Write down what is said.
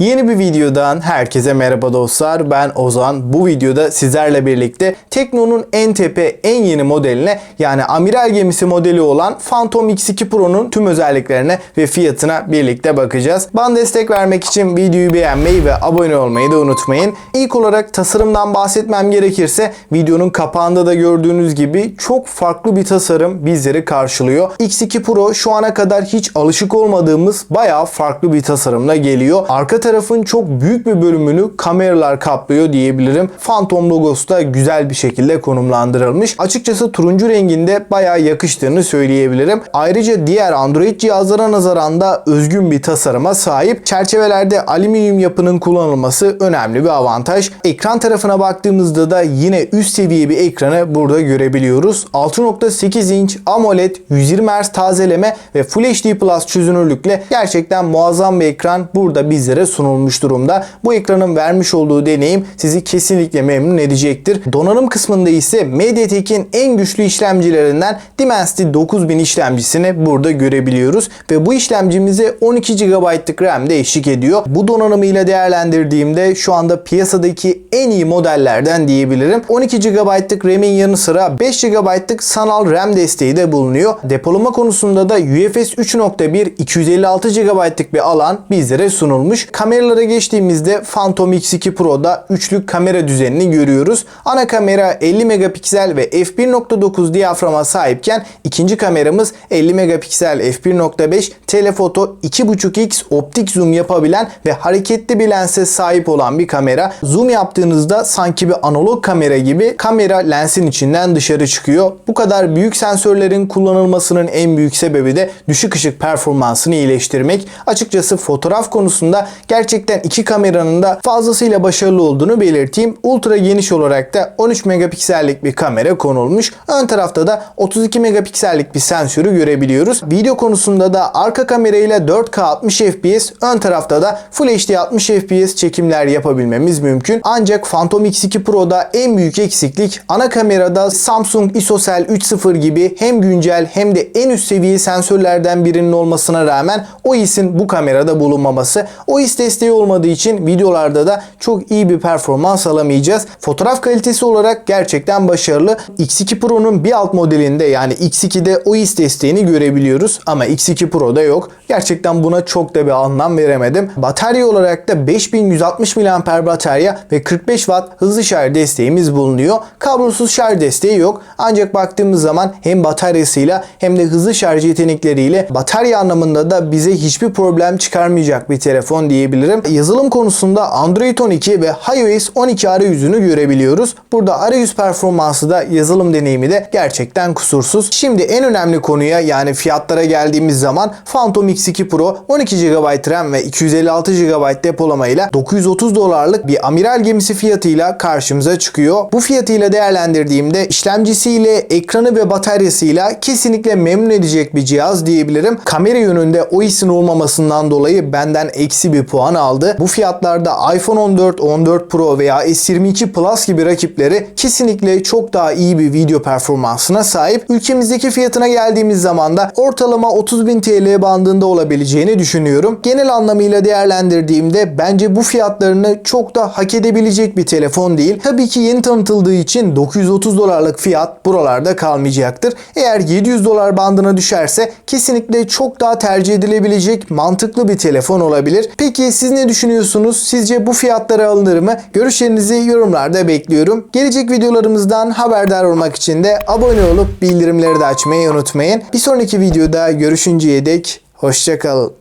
Yeni bir videodan herkese merhaba dostlar. Ben Ozan. Bu videoda sizlerle birlikte Tekno'nun en tepe, en yeni modeline yani amiral gemisi modeli olan Phantom X2 Pro'nun tüm özelliklerine ve fiyatına birlikte bakacağız. Bana destek vermek için videoyu beğenmeyi ve abone olmayı da unutmayın. İlk olarak tasarımdan bahsetmem gerekirse videonun kapağında da gördüğünüz gibi çok farklı bir tasarım bizleri karşılıyor. X2 Pro şu ana kadar hiç alışık olmadığımız bayağı farklı bir tasarımla geliyor. Arka tarafın çok büyük bir bölümünü kameralar kaplıyor diyebilirim. Phantom logosu da güzel bir şekilde konumlandırılmış. Açıkçası turuncu renginde bayağı yakıştığını söyleyebilirim. Ayrıca diğer Android cihazlara nazaran da özgün bir tasarıma sahip. Çerçevelerde alüminyum yapının kullanılması önemli bir avantaj. Ekran tarafına baktığımızda da yine üst seviye bir ekranı burada görebiliyoruz. 6.8 inç AMOLED 120 Hz tazeleme ve Full HD Plus çözünürlükle gerçekten muazzam bir ekran burada bizlere sunulmuş durumda. Bu ekranın vermiş olduğu deneyim sizi kesinlikle memnun edecektir. Donanım kısmında ise MediaTek'in en güçlü işlemcilerinden Dimensity 9000 işlemcisini burada görebiliyoruz ve bu işlemcimize 12 GB'lık RAM de eşlik ediyor. Bu donanımıyla değerlendirdiğimde şu anda piyasadaki en iyi modellerden diyebilirim. 12 GB'lık RAM'in yanı sıra 5 GB'lık sanal RAM desteği de bulunuyor. Depolama konusunda da UFS 3.1 256 GB'lık bir alan bizlere sunulmuş. Kameralara geçtiğimizde Phantom X2 Pro'da üçlü kamera düzenini görüyoruz. Ana kamera 50 megapiksel ve f1.9 diyaframa sahipken ikinci kameramız 50 megapiksel f1.5 telefoto 2.5x optik zoom yapabilen ve hareketli bir lense sahip olan bir kamera. Zoom yaptığınızda sanki bir analog kamera gibi kamera lensin içinden dışarı çıkıyor. Bu kadar büyük sensörlerin kullanılmasının en büyük sebebi de düşük ışık performansını iyileştirmek. Açıkçası fotoğraf konusunda gerçekten iki kameranın da fazlasıyla başarılı olduğunu belirteyim. Ultra geniş olarak da 13 megapiksellik bir kamera konulmuş. Ön tarafta da 32 megapiksellik bir sensörü görebiliyoruz. Video konusunda da arka kamerayla 4K 60 FPS, ön tarafta da Full HD 60 FPS çekimler yapabilmemiz mümkün. Ancak Phantom X2 Pro'da en büyük eksiklik ana kamerada Samsung ISOCELL 3.0 gibi hem güncel hem de en üst seviye sensörlerden birinin olmasına rağmen OIS'in bu kamerada bulunmaması. OIS desteği olmadığı için videolarda da çok iyi bir performans alamayacağız. Fotoğraf kalitesi olarak gerçekten başarılı. X2 Pro'nun bir alt modelinde yani X2'de OIS desteğini görebiliyoruz ama X2 Pro'da yok. Gerçekten buna çok da bir anlam veremedim. Batarya olarak da 5160 mAh batarya ve 45 Watt hızlı şarj desteğimiz bulunuyor. Kablosuz şarj desteği yok. Ancak baktığımız zaman hem bataryasıyla hem de hızlı şarj yetenekleriyle batarya anlamında da bize hiçbir problem çıkarmayacak bir telefon diyebilirim. Yazılım konusunda Android 12 ve iOS 12 arayüzünü görebiliyoruz. Burada arayüz performansı da yazılım deneyimi de gerçekten kusursuz. Şimdi en önemli konuya yani fiyatlara geldiğimiz zaman Phantom X2 Pro 12 GB RAM ve 256 GB depolamayla 930 dolarlık bir amiral gemisi fiyatıyla karşımıza çıkıyor. Bu fiyatıyla değerlendirdiğimde işlemcisiyle, ekranı ve bataryasıyla kesinlikle memnun edecek bir cihaz diyebilirim. Kamera yönünde OIS'in olmamasından dolayı benden eksi bir puan aldı. Bu fiyatlarda iPhone 14, 14 Pro veya S22 Plus gibi rakipleri kesinlikle çok daha iyi bir video performansına sahip. Ülkemizdeki fiyatına geldiğimiz zaman da ortalama 30.000 TL bandında olabileceğini düşünüyorum. Genel anlamıyla değerlendirdiğimde bence bu fiyatlarını çok da hak edebilecek bir telefon değil. Tabii ki yeni tanıtıldığı için 930 dolarlık fiyat buralarda kalmayacaktır. Eğer 700 dolar bandına düşerse kesinlikle çok daha tercih edilebilecek mantıklı bir telefon olabilir. Siz ne düşünüyorsunuz? Sizce bu fiyatlara alınır mı? Görüşlerinizi yorumlarda bekliyorum. Gelecek videolarımızdan haberdar olmak için de abone olup bildirimleri de açmayı unutmayın. Bir sonraki videoda görüşünceye dek hoşçakalın.